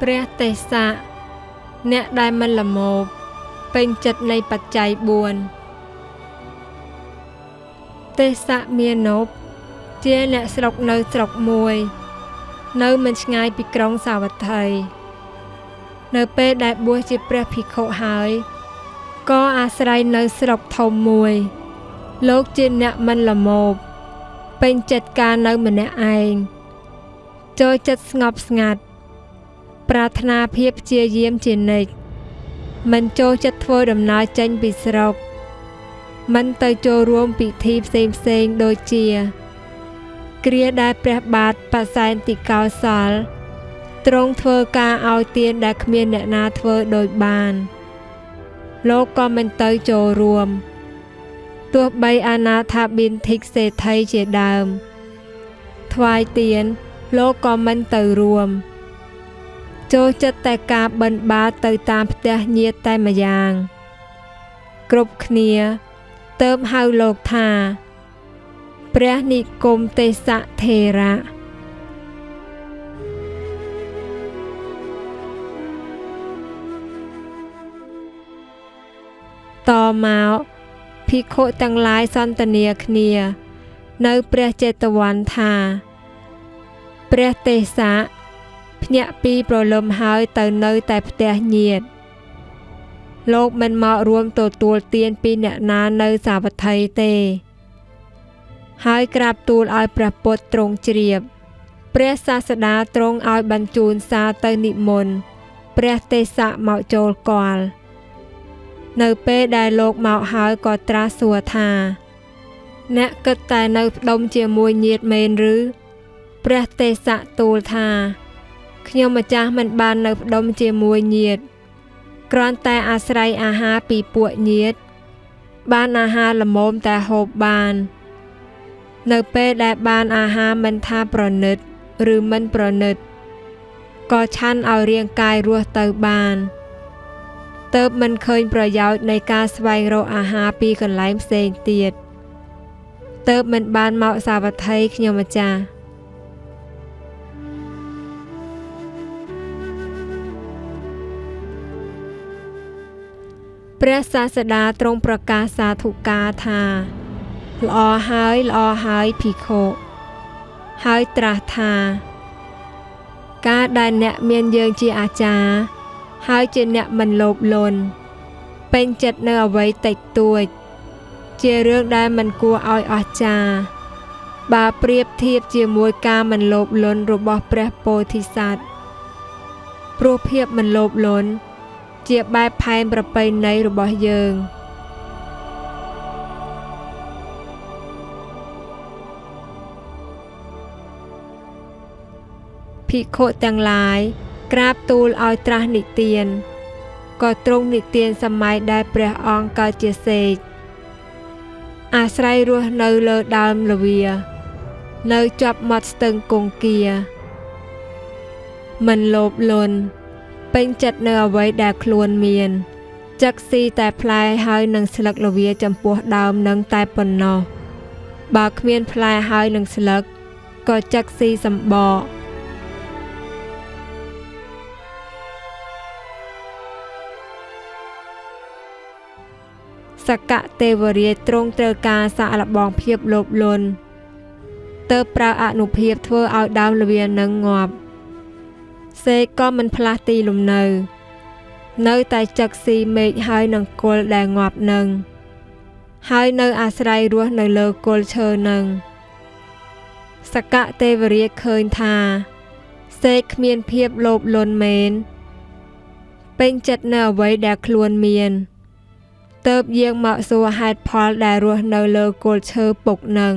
ព្រះទេសៈអ្នកដែលមិនល្មមពេញចិត្តនៃបច្ច័យ4ទេសៈមាណពជាអ្នកស្រុកនៅស្រុកមួយ នៅមិនឆ្ងាយពីក្រុងសាវត្ថី នៅពេលដែលបួសជាព្រះភិក្ខុហើយក៏អាស្រ័យនៅស្រុកធំមួយ លោកជាអ្នកមិនល្មមពេញចិត្តការនៅម្នាក់ឯងចូលចិត្តស្ងប់ស្ងាត់ ប្រាថ្នាភាពព្យាយាមជានិច្ចមិនចូលចិត្តធ្វើដំណើរចេញពីស្រុកមិនទៅចូលរួមពិធីផ្សេងផ្សេងដូចជា គ្រាដែលព្រះបាទបសែនតិកោសលទ្រង់ធ្វើការឲ្យទានដែលគ្មានអ្នកណាធ្វើដូចបាន លោកក៏មិនទៅចូលរួមទោះបីអាណាថាប៊ីនធីកសេដ្ឋីជាដើមថ្វាយទានលោកក៏មិនទៅរួម ចូលចិត្តតែការបិណ្ឌបាតទៅតាមផ្ទះញាតិតែម្យ៉ាង គ្រប់គ្នាទៅហៅលោកថា ព្រះនិគមទេសៈថេរៈតមកភិក្ខុទាំងឡាយសន្ទនាគ្នា នៅព្រះចេតវ័នថា ព្រះទេសៈ ភ្ញាក់ពីប្រលឹមហើយទៅនៅតែផ្ទះញាតលោកមិនមករួមទទួលទានពីអ្នកណានៅសាវត្ថីទេ ហើយក្រាបទូលឲ្យព្រះពុទ្ធទ្រង់ជ្រាប ព្រះសាស្តាទ្រង់ឲ្យបញ្ជូនសារទៅនិមន្តព្រះទេសៈមកចូលគាល់នៅពេលដែលលោកមកហើយក៏ត្រាស់សួរថា អ្នកគិតតែនៅផ្ដុំជាមួយញាតមែនឬ ព្រះទេសៈទូលថា ខ្ញុំម្ចាស់មិនបាននៅផ្ដុំជាមួយញាតគ្រាន់តែអាស្រ័យអាហារពីពួកញាត បានអាហារល្មមតែហូបបាន នៅពេលដែលបានអាហារមិនថាប្រណិត ឬមិនប្រណិតក៏ឆាន់ឲ្យរាងកាយរស់ទៅបានទៅមិនឃើញប្រយោជន៍នៃការស្វែងរកអាហារពីកន្លែងផ្សេងទៀតទៅមិនបានមកសាវត្ថីខ្ញុំម្ចាស់ ព្រះសាស្តាទ្រង់ប្រកាសសាធុការថាល្អហើយល្អហើយភិក្ខុហើយត្រាស់ថា ការដែលអ្នកមានយើងជាអាចារ្យហើយជាអ្នកមិនលោភលន់ពេញចិត្តនៅអ្វីតិចតួច ជារឿងដែលមិនគួរឲ្យអស្ចារ្យបើប្រៀបធៀបជាមួយការមិនលោភលន់របស់ព្រះពោធិសត្វព្រោះភាពមិនលោភលន់ ជាបែបផែនប្រពៃណីរបស់យើងភិក្ខុទាំងឡាយក្រាបទូលឲ្យត្រាស់និទានក៏ទ្រង់និទានសម័យដែលព្រះអង្គកើតជាសេកអាស្រ័យរស់នៅលើដើមលវា នៅជាប់មាត់ស្ទឹងគង្គា មិនលោភលន់ ពេញចិត្តនៅអ្វីដែលខ្លួនមានចឹកស៊ីតែផ្លែហើយនឹងស្លឹកល្វាចំពោះដើមនឹងតែប៉ុណ្ណោះបើគ្មានផ្លែហើយនឹងស្លឹកក៏ចឹកស៊ីសម្បកសកៈទេវរាជទ្រង់ត្រូវការសាកល្បងភាពលោភលន់ទៅប្រើអនុភាពធ្វើឲ្យដើមលវានឹងងាប់ សេកក៏មិនផ្លាស់ទីលំនៅ នៅតែចឹកស៊ីមេឃហើយនឹងគល់ដែលងាប់នឹងហើយនៅអាស្រ័យរស់នៅលើគល់ឈើនឹងសកៈទេវរាជឃើញថា សេកគ្មានភាពលោភលន់មែនពេញចិត្តនៅអ្វីដែលខ្លួនមានទៅបយាងមកសួរហេតុផលដែលរស់នៅលើគល់ឈើពុកនឹង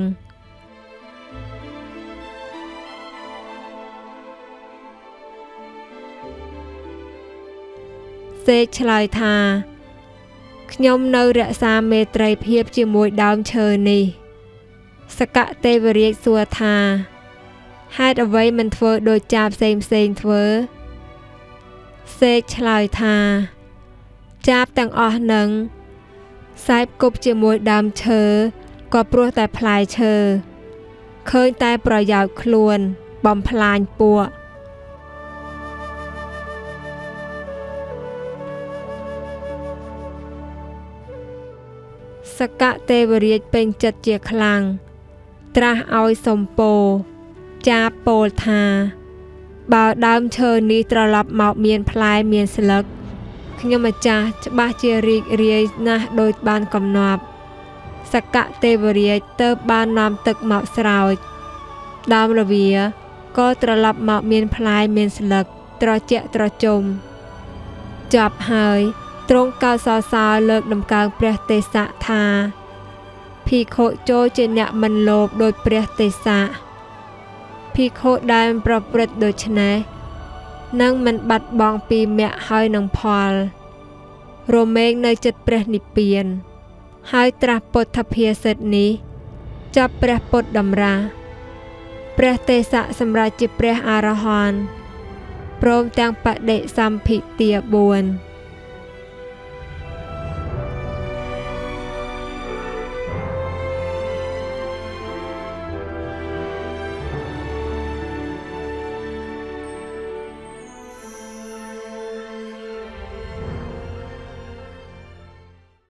សេកឆ្លើយថាខ្ញុំនៅរក្សាមេត្រីភាពជាមួយដើមឈើនេះសកៈទេវរាជសួរថាហេតុអ្វីមិនធ្វើដូចចាផ្សេងផ្សេងធ្វើសេកឆ្លើយថាចាបទាំងអស់នឹងសែបគប់ជាមួយដើមឈើក៏ព្រោះតែផ្លែឈើឃើញតែប្រយោជន៍ខ្លួនបំផ្លាញពួក សកទេវរាជពេញចិត្តជាខ្លាំងត្រាស់ឲ្យសំពោចាបពោលថា បើដើមឈើនេះត្រឡប់មកមានផ្លែមានស្លឹកខ្ញុំម្ចាស់ច្បាស់ជារីករាយណាស់ដូចបានកំណត់សកទេវរាជទៅបាននាំទឹកមកស្រោចដើមរវាក៏ត្រឡប់មកមានផ្លែមានស្លឹកត្រជាក់ត្រជុំចប់ហើយ ទ្រង់កោតសរសើរលើកដំកើងព្រះទេសៈថាភិក្ខុចូលជាអ្នកមិនលោភដោយព្រះទេសៈភិក្ខុដែលប្រព្រឹត្តដូច្នេះនឹងមិនបាត់បង់ពីមគ្គហើយនឹងផល រមែងនៅចិត្តព្រះនិព្វាន ហើយត្រាស់ពុទ្ធភាសិតនេះចាប់ព្រះពុទ្ធតម្រាព្រះទេសៈសម្រាប់ជាព្រះអរហន្តព្រមទាំងបដិសម្ភិទា4